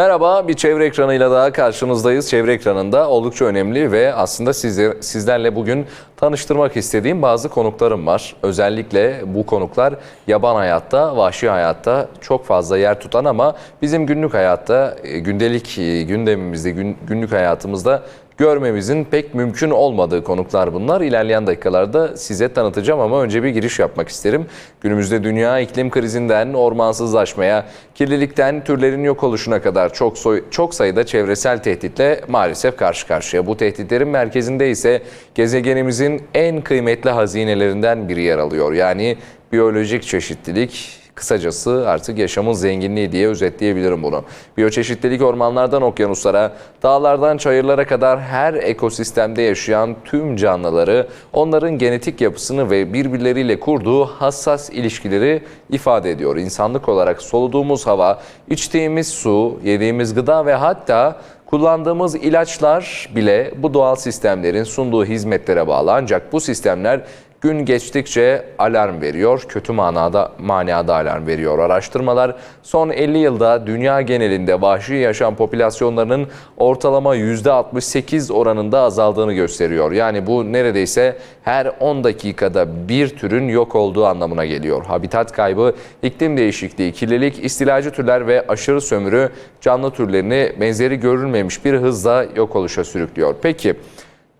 Merhaba, bir çevre ekranıyla daha karşınızdayız. Çevre ekranında oldukça önemli ve aslında sizler, sizlerle bugün tanıştırmak istediğim bazı konuklarım var. Özellikle bu konuklar yaban hayatta, vahşi hayatta çok fazla yer tutan ama bizim günlük hayatta, e, gündelik e, gündemimizde, gün- günlük hayatımızda görmemizin pek mümkün olmadığı konuklar bunlar. İlerleyen dakikalarda size tanıtacağım ama önce bir giriş yapmak isterim. Günümüzde dünya iklim krizinden ormansızlaşmaya, kirlilikten türlerin yok oluşuna kadar çok soy- çok sayıda çevresel tehditle maalesef karşı karşıya. Bu tehditlerin merkezinde ise gezegenimizin en kıymetli hazinelerinden biri yer alıyor. Yani biyolojik çeşitlilik, Kısacası artık yaşamın zenginliği diye özetleyebilirim bunu. Biyoçeşitlilik ormanlardan okyanuslara, dağlardan çayırlara kadar her ekosistemde yaşayan tüm canlıları, onların genetik yapısını ve birbirleriyle kurduğu hassas ilişkileri ifade ediyor. İnsanlık olarak soluduğumuz hava, içtiğimiz su, yediğimiz gıda ve hatta Kullandığımız ilaçlar bile bu doğal sistemlerin sunduğu hizmetlere bağlı ancak bu sistemler gün geçtikçe alarm veriyor, kötü manada manada alarm veriyor. Araştırmalar son 50 yılda dünya genelinde vahşi yaşam popülasyonlarının ortalama %68 oranında azaldığını gösteriyor. Yani bu neredeyse her 10 dakikada bir türün yok olduğu anlamına geliyor. Habitat kaybı, iklim değişikliği, kirlilik, istilacı türler ve aşırı sömürü canlı türlerini benzeri görülmemiş bir hızla yok oluşa sürüklüyor. Peki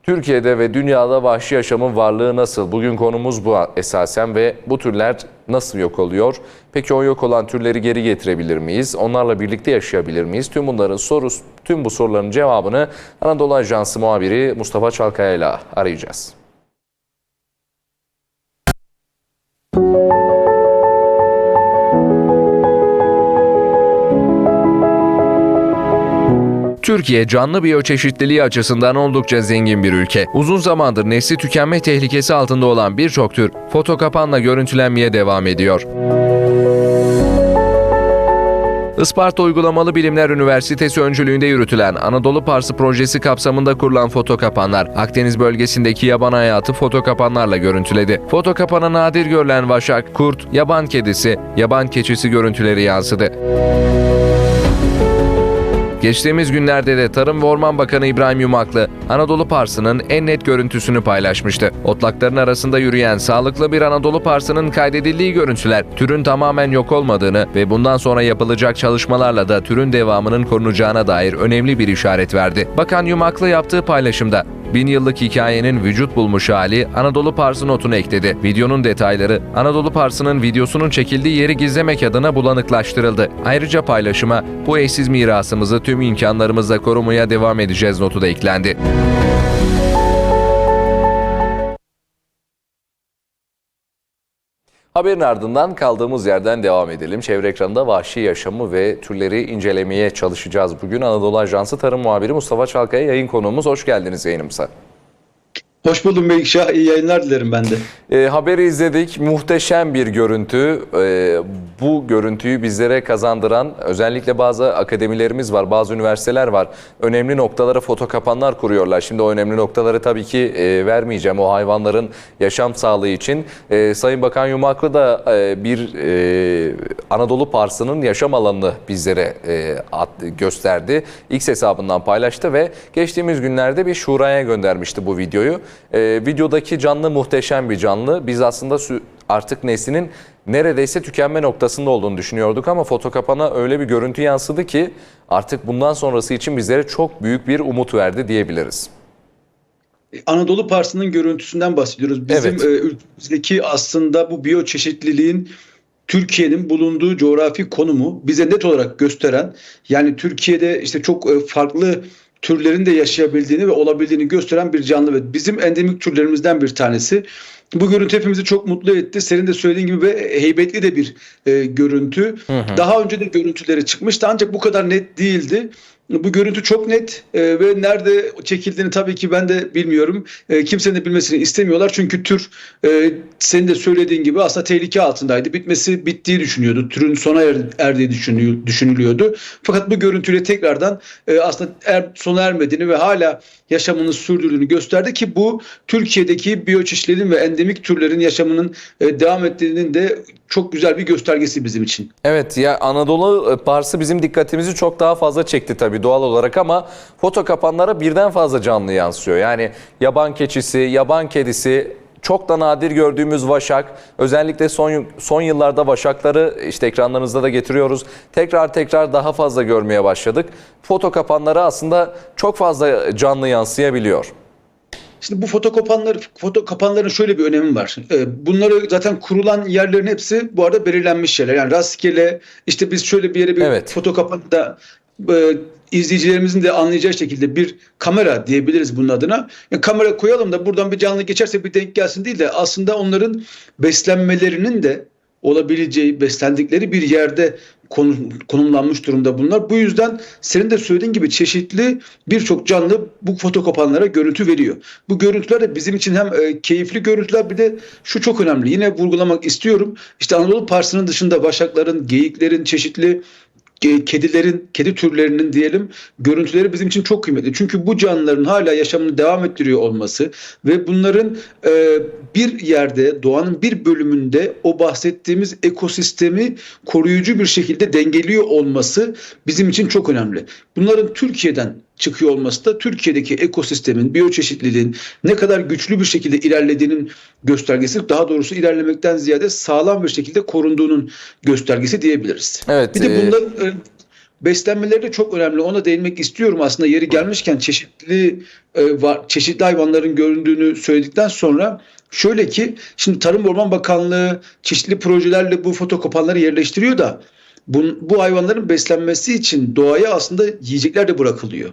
Türkiye'de ve dünyada vahşi yaşamın varlığı nasıl? Bugün konumuz bu esasen ve bu türler nasıl yok oluyor? Peki o yok olan türleri geri getirebilir miyiz? Onlarla birlikte yaşayabilir miyiz? Tüm bunların sorusu, tüm bu soruların cevabını Anadolu Ajansı muhabiri Mustafa Çalkaya ile arayacağız. Türkiye canlı biyoçeşitliliği açısından oldukça zengin bir ülke. Uzun zamandır nesli tükenme tehlikesi altında olan birçok tür fotokapanla görüntülenmeye devam ediyor. Isparta Uygulamalı Bilimler Üniversitesi öncülüğünde yürütülen Anadolu Parsı projesi kapsamında kurulan fotokapanlar, Akdeniz bölgesindeki yaban hayatı fotokapanlarla görüntüledi. Fotokapana nadir görülen vaşak, kurt, yaban kedisi, yaban keçisi görüntüleri yansıdı. Geçtiğimiz günlerde de Tarım ve Orman Bakanı İbrahim Yumaklı, Anadolu Parsı'nın en net görüntüsünü paylaşmıştı. Otlakların arasında yürüyen sağlıklı bir Anadolu Parsı'nın kaydedildiği görüntüler, türün tamamen yok olmadığını ve bundan sonra yapılacak çalışmalarla da türün devamının korunacağına dair önemli bir işaret verdi. Bakan Yumaklı yaptığı paylaşımda, Bin yıllık hikayenin vücut bulmuş hali Anadolu Pars'ı notunu ekledi. Videonun detayları Anadolu Pars'ının videosunun çekildiği yeri gizlemek adına bulanıklaştırıldı. Ayrıca paylaşıma bu eşsiz mirasımızı tüm imkanlarımızla korumaya devam edeceğiz notu da eklendi. Haberin ardından kaldığımız yerden devam edelim. Çevre ekranında vahşi yaşamı ve türleri incelemeye çalışacağız. Bugün Anadolu Ajansı Tarım Muhabiri Mustafa Çalkaya yayın konuğumuz. Hoş geldiniz yayınımıza. Hoş buldum Melikşah. İyi yayınlar dilerim ben de. E, haberi izledik. Muhteşem bir görüntü. E, bu görüntüyü bizlere kazandıran özellikle bazı akademilerimiz var, bazı üniversiteler var. Önemli noktalara foto kapanlar kuruyorlar. Şimdi o önemli noktaları tabii ki e, vermeyeceğim o hayvanların yaşam sağlığı için. E, Sayın Bakan Yumaklı da e, bir e, Anadolu Parsı'nın yaşam alanını bizlere e, at, gösterdi. X hesabından paylaştı ve geçtiğimiz günlerde bir şuraya göndermişti bu videoyu. E, videodaki canlı muhteşem bir canlı. Biz aslında artık neslinin neredeyse tükenme noktasında olduğunu düşünüyorduk ama foto kapana öyle bir görüntü yansıdı ki artık bundan sonrası için bizlere çok büyük bir umut verdi diyebiliriz. Anadolu Parsı'nın görüntüsünden bahsediyoruz. Bizim Evet. e, ülkemizdeki aslında bu biyoçeşitliliğin Türkiye'nin bulunduğu coğrafi konumu bize net olarak gösteren yani Türkiye'de işte çok e, farklı türlerin de yaşayabildiğini ve olabildiğini gösteren bir canlı ve bizim endemik türlerimizden bir tanesi. Bu görüntü hepimizi çok mutlu etti. Senin de söylediğin gibi ve heybetli de bir e, görüntü. Daha önce de görüntüleri çıkmıştı ancak bu kadar net değildi. Bu görüntü çok net e, ve nerede çekildiğini tabii ki ben de bilmiyorum. E, kimsenin de bilmesini istemiyorlar. Çünkü tür e, senin de söylediğin gibi aslında tehlike altındaydı. Bitmesi bittiği düşünüyordu. Türün sona er, erdiği düşünü- düşünülüyordu. Fakat bu görüntüyle tekrardan e, aslında er, sona ermediğini ve hala yaşamını sürdürdüğünü gösterdi ki bu Türkiye'deki biyoçeşitliliğin ve endemik endemik türlerin yaşamının e, devam ettiğinin de çok güzel bir göstergesi bizim için. Evet ya Anadolu e, Parsı bizim dikkatimizi çok daha fazla çekti tabii doğal olarak ama foto kapanlara birden fazla canlı yansıyor. Yani yaban keçisi, yaban kedisi, çok da nadir gördüğümüz vaşak. Özellikle son son yıllarda vaşakları işte ekranlarınızda da getiriyoruz. Tekrar tekrar daha fazla görmeye başladık. Foto kapanları aslında çok fazla canlı yansıyabiliyor. Şimdi bu foto kapanlar, foto kapanların şöyle bir önemi var. Ee, Bunları zaten kurulan yerlerin hepsi bu arada belirlenmiş yerler. Yani rastgele işte biz şöyle bir yere bir Evet. foto kapanında e, izleyicilerimizin de anlayacağı şekilde bir kamera diyebiliriz bunun adına. Yani kamera koyalım da buradan bir canlı geçerse bir denk gelsin değil de aslında onların beslenmelerinin de olabileceği, beslendikleri bir yerde konu- konumlanmış durumda bunlar. Bu yüzden senin de söylediğin gibi çeşitli birçok canlı bu fotokopanlara görüntü veriyor. Bu görüntüler de bizim için hem e, keyifli görüntüler bir de şu çok önemli. Yine vurgulamak istiyorum. İşte Anadolu Parsı'nın dışında başakların, geyiklerin, çeşitli kedilerin, kedi türlerinin diyelim görüntüleri bizim için çok kıymetli. Çünkü bu canlıların hala yaşamını devam ettiriyor olması ve bunların e, bir yerde doğanın bir bölümünde o bahsettiğimiz ekosistemi koruyucu bir şekilde dengeliyor olması bizim için çok önemli. Bunların Türkiye'den çıkıyor olması da Türkiye'deki ekosistemin, biyoçeşitliliğin ne kadar güçlü bir şekilde ilerlediğinin göstergesi, daha doğrusu ilerlemekten ziyade sağlam bir şekilde korunduğunun göstergesi diyebiliriz. Evet, Bir de e, bunların e, beslenmeleri de çok önemli. Ona değinmek istiyorum aslında. Yeri gelmişken çeşitli e, var, çeşitli hayvanların göründüğünü söyledikten sonra şöyle ki şimdi Tarım Orman Bakanlığı çeşitli projelerle bu fotokopanları yerleştiriyor da bu, bu hayvanların beslenmesi için doğaya aslında yiyecekler de bırakılıyor.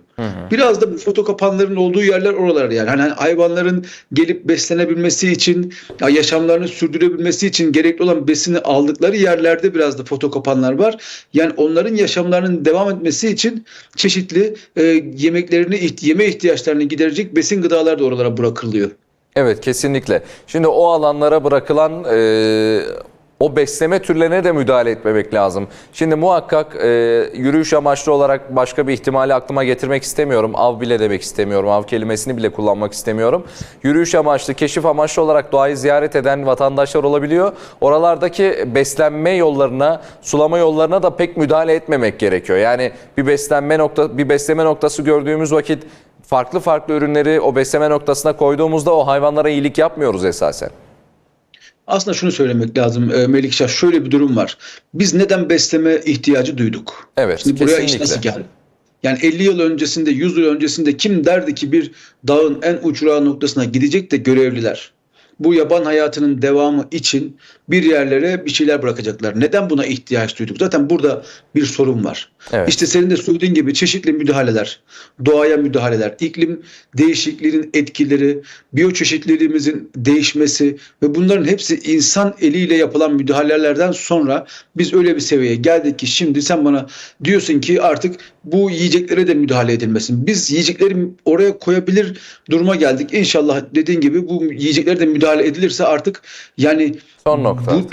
Biraz da bu fotokapanların olduğu yerler oralar yani. Hani hayvanların gelip beslenebilmesi için, ya yaşamlarını sürdürebilmesi için gerekli olan besini aldıkları yerlerde biraz da fotokapanlar var. Yani onların yaşamlarının devam etmesi için çeşitli e, yemeklerini, yeme ihtiyaçlarını giderecek besin gıdalar da oralara bırakılıyor. Evet kesinlikle. Şimdi o alanlara bırakılan e, o besleme türlerine de müdahale etmemek lazım. Şimdi muhakkak e, yürüyüş amaçlı olarak başka bir ihtimali aklıma getirmek istemiyorum. Av bile demek istemiyorum. Av kelimesini bile kullanmak istemiyorum. Yürüyüş amaçlı, keşif amaçlı olarak doğayı ziyaret eden vatandaşlar olabiliyor. Oralardaki beslenme yollarına, sulama yollarına da pek müdahale etmemek gerekiyor. Yani bir beslenme nokta bir besleme noktası gördüğümüz vakit farklı farklı ürünleri o besleme noktasına koyduğumuzda o hayvanlara iyilik yapmıyoruz esasen. Aslında şunu söylemek lazım e, Melikşah şöyle bir durum var. Biz neden besleme ihtiyacı duyduk? Evet, Şimdi buraya iş kesinlikle. nasıl geldi? Yani 50 yıl öncesinde, 100 yıl öncesinde kim derdi ki bir dağın en uçurağı noktasına gidecek de görevliler bu yaban hayatının devamı için bir yerlere bir şeyler bırakacaklar. Neden buna ihtiyaç duyduk? Zaten burada bir sorun var. Evet. İşte senin de söylediğin gibi çeşitli müdahaleler, doğaya müdahaleler, iklim değişikliğinin etkileri, biyoçeşitliliğimizin değişmesi ve bunların hepsi insan eliyle yapılan müdahalelerden sonra biz öyle bir seviyeye geldik ki şimdi sen bana diyorsun ki artık bu yiyeceklere de müdahale edilmesin. Biz yiyecekleri oraya koyabilir duruma geldik. İnşallah dediğin gibi bu yiyeceklere de müdahale edilirse artık yani Son nokta. bu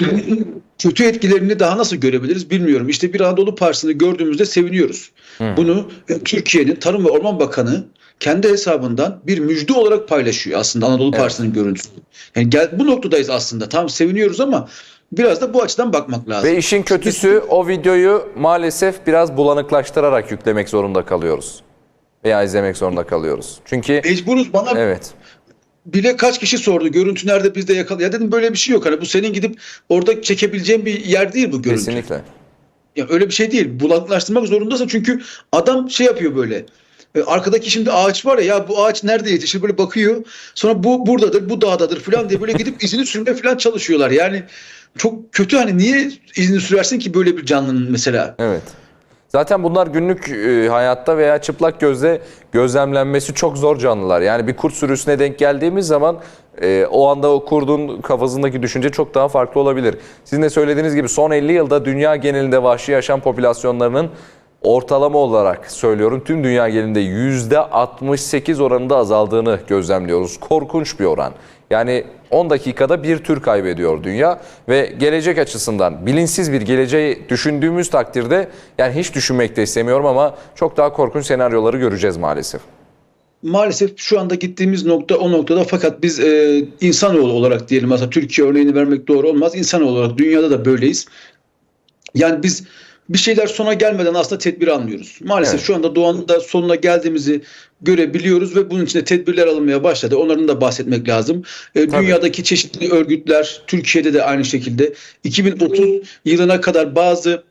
kötü etkilerini daha nasıl görebiliriz bilmiyorum. İşte bir Anadolu Parsı'nı gördüğümüzde seviniyoruz. Bunu e, Türkiye'nin Tarım ve Orman Bakanı kendi hesabından bir müjde olarak paylaşıyor aslında Anadolu Evet. Parsı'nın görüntüsü. Yani gel, bu noktadayız aslında. Tam seviniyoruz ama biraz da bu açıdan bakmak lazım. Ve işin kötüsü o videoyu maalesef biraz bulanıklaştırarak yüklemek zorunda kalıyoruz. Veya izlemek zorunda kalıyoruz. Çünkü Mecburuz bana evet. bile kaç kişi sordu görüntü nerede bizde yakal. Ya dedim böyle bir şey yok. Hani bu senin gidip orada çekebileceğin bir yer değil bu görüntü. Kesinlikle. Ya öyle bir şey değil. Bulanıklaştırmak zorundasın çünkü adam şey yapıyor böyle. E, Arkadaki şimdi ağaç var ya ya bu ağaç nerede yetişir böyle bakıyor. Sonra bu buradadır bu dağdadır falan diye böyle gidip izini sürmeye falan çalışıyorlar. Yani çok kötü hani niye izini sürersin ki böyle bir canlının mesela. Evet. Zaten bunlar günlük e, hayatta veya çıplak gözle gözlemlenmesi çok zor canlılar. Yani bir kurt sürüsüne denk geldiğimiz zaman e, o anda o kurdun kafasındaki düşünce çok daha farklı olabilir. Sizin de söylediğiniz gibi son 50 yılda dünya genelinde vahşi yaşam popülasyonlarının ortalama olarak söylüyorum tüm dünya genelinde %68 oranında azaldığını gözlemliyoruz. Korkunç bir oran. Yani 10 dakikada bir tür kaybediyor dünya ve gelecek açısından bilinçsiz bir geleceği düşündüğümüz takdirde yani hiç düşünmek de istemiyorum ama çok daha korkunç senaryoları göreceğiz maalesef. maalesef şu anda gittiğimiz nokta o noktada fakat biz e, insanoğlu olarak diyelim aslında Türkiye örneğini vermek doğru olmaz. İnsanoğlu olarak dünyada da böyleyiz. Yani biz bir şeyler sona gelmeden aslında tedbir almıyoruz. Maalesef Evet. şu anda doğanın da sonuna geldiğimizi görebiliyoruz ve bunun için de tedbirler alınmaya başladı. Onların da bahsetmek lazım. E, dünyadaki çeşitli örgütler, Türkiye'de de aynı şekilde 2030 yılına kadar bazı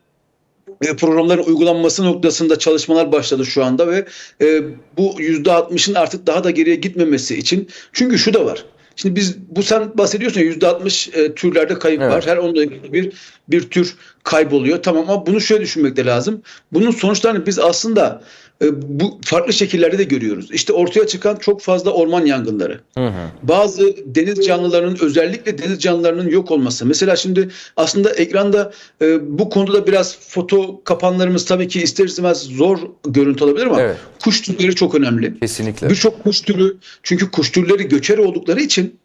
e, programların uygulanması noktasında çalışmalar başladı şu anda ve e, bu %60'ın artık daha da geriye gitmemesi için çünkü şu da var. Şimdi biz bu sen bahsediyorsun ya %60 e, türlerde kayıp Evet. var. Her 10 dakikada bir bir tür kayboluyor. Tamam ama bunu şöyle düşünmek de lazım. Bunun sonuçlarını biz aslında bu farklı şekillerde de görüyoruz. İşte ortaya çıkan çok fazla orman yangınları Hı hı. bazı deniz canlılarının özellikle deniz canlılarının yok olması. Mesela şimdi aslında ekranda e, bu konuda biraz foto kapanlarımız tabii ki ister istemez zor görüntü olabilir ama Evet. kuş türleri çok önemli. Kesinlikle. Birçok kuş türü çünkü kuş türleri göçer oldukları için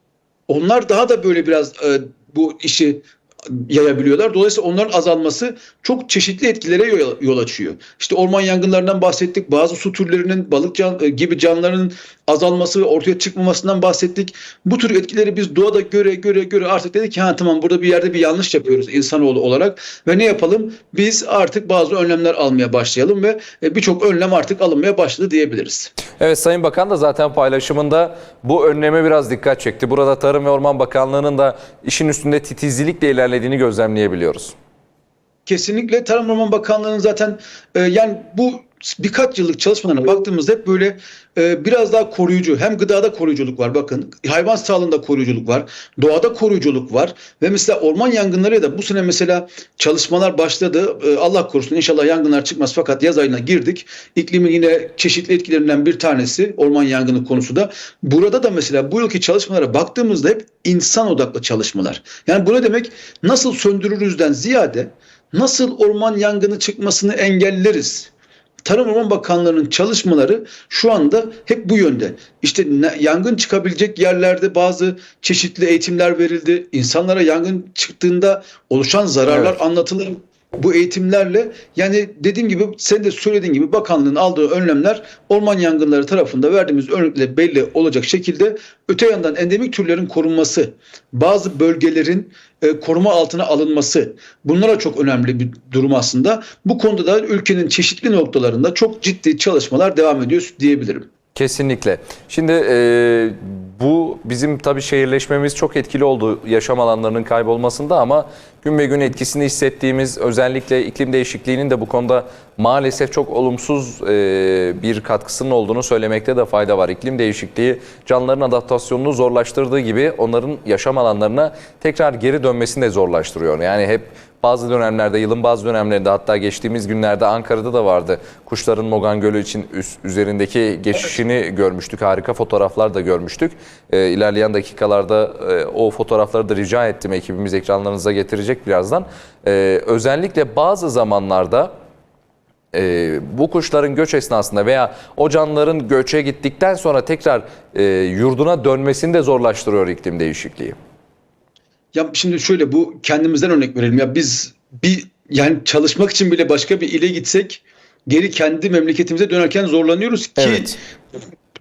onlar daha da böyle biraz e, bu işi yayabiliyorlar. Dolayısıyla onların azalması çok çeşitli etkilere yol, açıyor. İşte orman yangınlarından bahsettik. Bazı su türlerinin balık can, e, gibi canlıların azalması ve ortaya çıkmamasından bahsettik. Bu tür etkileri biz doğada göre göre göre artık dedik ki ha tamam burada bir yerde bir yanlış yapıyoruz insanoğlu olarak ve ne yapalım? Biz artık bazı önlemler almaya başlayalım ve e, birçok önlem artık alınmaya başladı diyebiliriz. Evet Sayın Bakan da zaten paylaşımında bu önleme biraz dikkat çekti. Burada Tarım ve Orman Bakanlığı'nın da işin üstünde titizlikle ilerlediğini gözlemleyebiliyoruz. Kesinlikle Tarım Orman Bakanlığı'nın zaten e, yani bu birkaç yıllık çalışmalarına baktığımızda hep böyle e, biraz daha koruyucu hem gıdada koruyuculuk var bakın hayvan sağlığında koruyuculuk var doğada koruyuculuk var ve mesela orman yangınları da bu sene mesela çalışmalar başladı. E, Allah korusun inşallah yangınlar çıkmaz fakat yaz ayına girdik. İklimin yine çeşitli etkilerinden bir tanesi orman yangını konusu da. Burada da mesela bu yılki çalışmalara baktığımızda hep insan odaklı çalışmalar. Yani bu ne demek? Nasıl söndürürüzden ziyade nasıl orman yangını çıkmasını engelleriz Tarım Orman Bakanlığı'nın çalışmaları şu anda hep bu yönde. İşte yangın çıkabilecek yerlerde bazı çeşitli eğitimler verildi. İnsanlara yangın çıktığında oluşan zararlar Evet. anlatılır. Bu eğitimlerle yani dediğim gibi sen de söylediğin gibi bakanlığın aldığı önlemler orman yangınları tarafında verdiğimiz örnekle belli olacak şekilde öte yandan endemik türlerin korunması, bazı bölgelerin e, koruma altına alınması bunlara çok önemli bir durum aslında. Bu konuda da ülkenin çeşitli noktalarında çok ciddi çalışmalar devam ediyor diyebilirim. Kesinlikle. Şimdi e, bu bizim tabii şehirleşmemiz çok etkili oldu yaşam alanlarının kaybolmasında ama gün be gün etkisini hissettiğimiz özellikle iklim değişikliğinin de bu konuda maalesef çok olumsuz e, bir katkısının olduğunu söylemekte de fayda var. İklim değişikliği canlıların adaptasyonunu zorlaştırdığı gibi onların yaşam alanlarına tekrar geri dönmesini de zorlaştırıyor. Yani hep bazı dönemlerde, yılın bazı dönemlerinde hatta geçtiğimiz günlerde Ankara'da da vardı. Kuşların Mogan Gölü için üst, üzerindeki geçişini görmüştük. Harika fotoğraflar da görmüştük. Ee, ilerleyen dakikalarda e, o fotoğrafları da rica ettim. Ekibimiz ekranlarınıza getirecek birazdan. Ee, özellikle bazı zamanlarda e, bu kuşların göç esnasında veya o canlıların göçe gittikten sonra tekrar e, yurduna dönmesini de zorlaştırıyor iklim değişikliği. Ya şimdi şöyle bu kendimizden örnek verelim. Ya biz bir yani çalışmak için bile başka bir ile gitsek geri kendi memleketimize dönerken zorlanıyoruz ki Evet.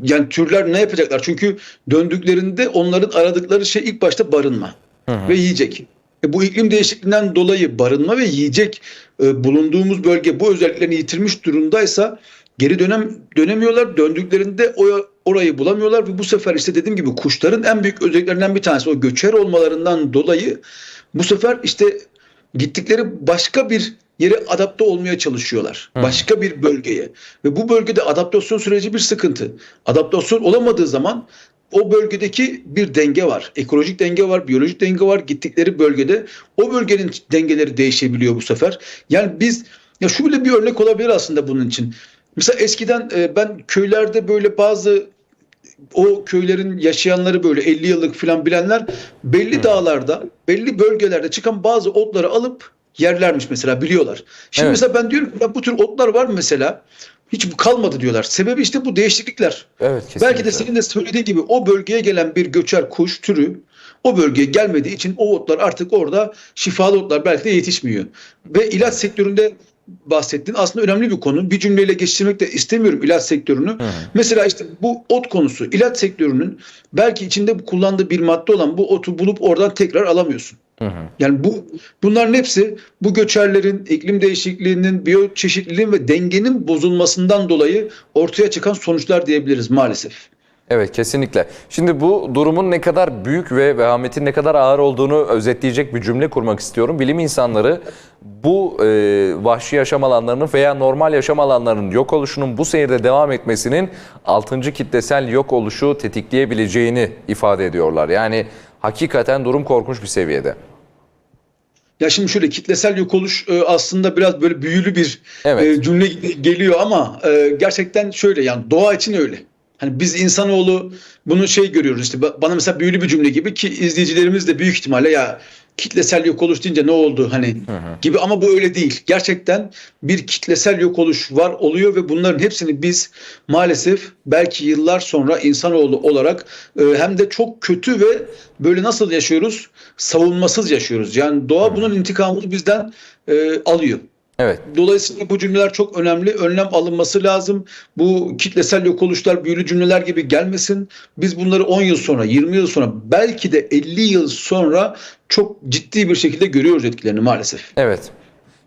yani türler ne yapacaklar? Çünkü döndüklerinde onların aradıkları şey ilk başta barınma ve yiyecek. E bu iklim değişikliğinden dolayı barınma ve yiyecek e, bulunduğumuz bölge bu özelliklerini yitirmiş durumdaysa geri dönem dönemiyorlar. Döndüklerinde o orayı bulamıyorlar ve bu sefer işte dediğim gibi kuşların en büyük özelliklerinden bir tanesi o göçer olmalarından dolayı bu sefer işte gittikleri başka bir yere adapte olmaya çalışıyorlar. Başka bir bölgeye. Ve bu bölgede adaptasyon süreci bir sıkıntı. Adaptasyon olamadığı zaman o bölgedeki bir denge var. Ekolojik denge var, biyolojik denge var. Gittikleri bölgede o bölgenin dengeleri değişebiliyor bu sefer. Yani biz ya şu bile bir örnek olabilir aslında bunun için. Mesela eskiden e, ben köylerde böyle bazı o köylerin yaşayanları böyle 50 yıllık falan bilenler belli dağlarda, belli bölgelerde çıkan bazı otları alıp yerlermiş mesela biliyorlar. Şimdi Evet. mesela ben diyorum ki ya bu tür otlar var mı mesela? Hiç kalmadı diyorlar. Sebebi işte bu değişiklikler. Evet kesinlikle. Belki de senin de söylediğin gibi o bölgeye gelen bir göçer kuş türü o bölgeye gelmediği için o otlar artık orada şifalı otlar belki de yetişmiyor. Ve ilaç sektöründe bahsettin. Aslında önemli bir konu. Bir cümleyle geçiştirmek de istemiyorum ilaç sektörünü. Mesela işte bu ot konusu. ilaç sektörünün belki içinde kullandığı bir madde olan bu otu bulup oradan tekrar alamıyorsun. Yani bu bunların hepsi bu göçerlerin, iklim değişikliğinin, biyoçeşitliliğin ve dengenin bozulmasından dolayı ortaya çıkan sonuçlar diyebiliriz maalesef. Evet kesinlikle. Şimdi bu durumun ne kadar büyük ve vehametin ne kadar ağır olduğunu özetleyecek bir cümle kurmak istiyorum. Bilim insanları bu e, vahşi yaşam alanlarının veya normal yaşam alanlarının yok oluşunun bu seyirde devam etmesinin 6. kitlesel yok oluşu tetikleyebileceğini ifade ediyorlar. Yani hakikaten durum korkunç bir seviyede. Ya şimdi şöyle kitlesel yok oluş e, aslında biraz böyle büyülü bir Evet. e, cümle geliyor ama e, gerçekten şöyle yani doğa için öyle. Hani biz insanoğlu bunu şey görüyoruz işte ba- bana mesela büyülü bir cümle gibi ki izleyicilerimiz de büyük ihtimalle ya kitlesel yok oluş deyince ne oldu hani gibi ama bu öyle değil. Gerçekten bir kitlesel yok oluş var oluyor ve bunların hepsini biz maalesef belki yıllar sonra insanoğlu olarak e, hem de çok kötü ve böyle nasıl yaşıyoruz? Savunmasız yaşıyoruz. Yani doğa bunun intikamını bizden e, alıyor. Evet. Dolayısıyla bu cümleler çok önemli. Önlem alınması lazım. Bu kitlesel yok oluşlar büyülü cümleler gibi gelmesin. Biz bunları 10 yıl sonra, 20 yıl sonra, belki de 50 yıl sonra çok ciddi bir şekilde görüyoruz etkilerini maalesef. Evet.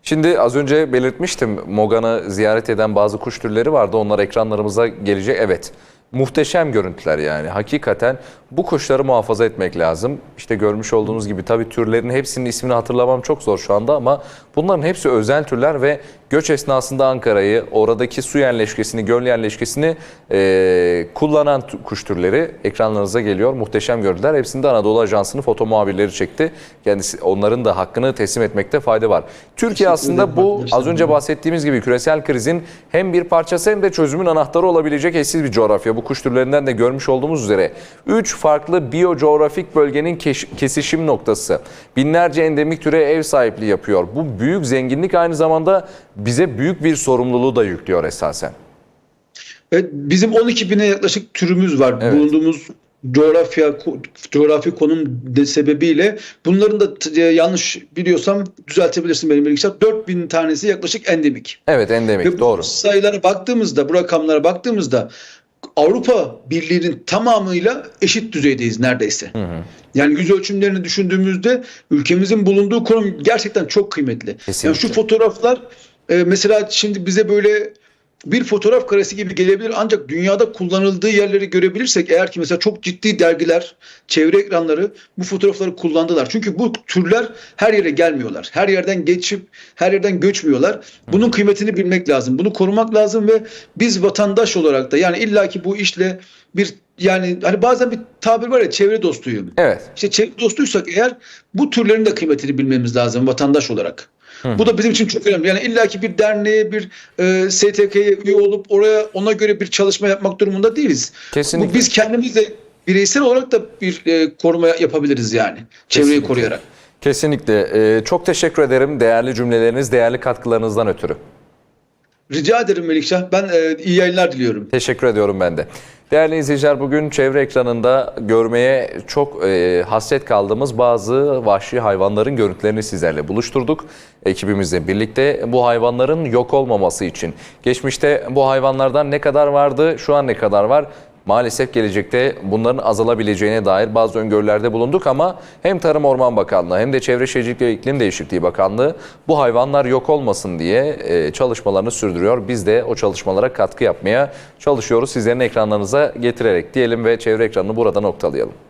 Şimdi az önce belirtmiştim Mogan'ı ziyaret eden bazı kuş türleri vardı. Onlar ekranlarımıza gelecek. Evet. Muhteşem görüntüler yani. Hakikaten bu kuşları muhafaza etmek lazım. İşte görmüş olduğunuz gibi tabii türlerin hepsinin ismini hatırlamam çok zor şu anda ama bunların hepsi özel türler ve göç esnasında Ankara'yı, oradaki su yerleşkesini, göl yerleşkesini eee, kullanan kuş türleri ekranlarınıza geliyor. Muhteşem görüntüler. Hepsinde Anadolu Ajansı'nın foto muhabirleri çekti. Kendisi onların da hakkını teslim etmekte fayda var. Türkiye aslında bu az önce bahsettiğimiz gibi küresel krizin hem bir parçası hem de çözümün anahtarı olabilecek eşsiz bir coğrafya. Bu kuş türlerinden de görmüş olduğumuz üzere 3 farklı biyocoğrafik bölgenin kesişim noktası. Binlerce endemik türe ev sahipliği yapıyor. Bu büyük zenginlik aynı zamanda bize büyük bir sorumluluğu da yüklüyor esasen. Evet, bizim 12 bine yaklaşık türümüz var. Evet. Bulunduğumuz coğrafya coğrafi konum de sebebiyle bunların da e, yanlış biliyorsam düzeltebilirsin benim bilgisayar 4000 tanesi yaklaşık endemik. Evet endemik Ve bu doğru. sayılara baktığımızda, bu rakamlara baktığımızda Avrupa Birliği'nin tamamıyla eşit düzeydeyiz neredeyse. Yani yüz ölçümlerini düşündüğümüzde ülkemizin bulunduğu konum gerçekten çok kıymetli. Kesinlikle. Yani şu fotoğraflar e, mesela şimdi bize böyle bir fotoğraf karesi gibi gelebilir ancak dünyada kullanıldığı yerleri görebilirsek eğer ki mesela çok ciddi dergiler, çevre ekranları bu fotoğrafları kullandılar. Çünkü bu türler her yere gelmiyorlar. Her yerden geçip her yerden göçmüyorlar. Bunun kıymetini bilmek lazım. Bunu korumak lazım ve biz vatandaş olarak da yani illaki bu işle bir yani hani bazen bir tabir var ya çevre dostuyum. Evet. İşte çevre dostuysak eğer bu türlerin de kıymetini bilmemiz lazım vatandaş olarak. Bu da bizim için çok önemli. Yani illaki bir derneğe, bir e, STK'ye üye olup oraya ona göre bir çalışma yapmak durumunda değiliz. Kesinlikle. Bu biz kendimiz de bireysel olarak da bir e, koruma yapabiliriz yani. Çevreyi Kesinlikle. koruyarak. Kesinlikle. Ee, çok teşekkür ederim değerli cümleleriniz, değerli katkılarınızdan ötürü. Rica ederim Melikşah. Ben e, iyi yayınlar diliyorum. Teşekkür ediyorum ben de. Değerli izleyiciler bugün çevre ekranında görmeye çok e, hasret kaldığımız bazı vahşi hayvanların görüntülerini sizlerle buluşturduk. Ekibimizle birlikte bu hayvanların yok olmaması için. Geçmişte bu hayvanlardan ne kadar vardı, şu an ne kadar var? Maalesef gelecekte bunların azalabileceğine dair bazı öngörülerde bulunduk ama hem Tarım Orman Bakanlığı hem de Çevre Şehircilik ve İklim Değişikliği Bakanlığı bu hayvanlar yok olmasın diye e, çalışmalarını sürdürüyor. Biz de o çalışmalara katkı yapmaya çalışıyoruz. Sizlerin ekranlarınıza getirerek diyelim ve çevre ekranını burada noktalayalım.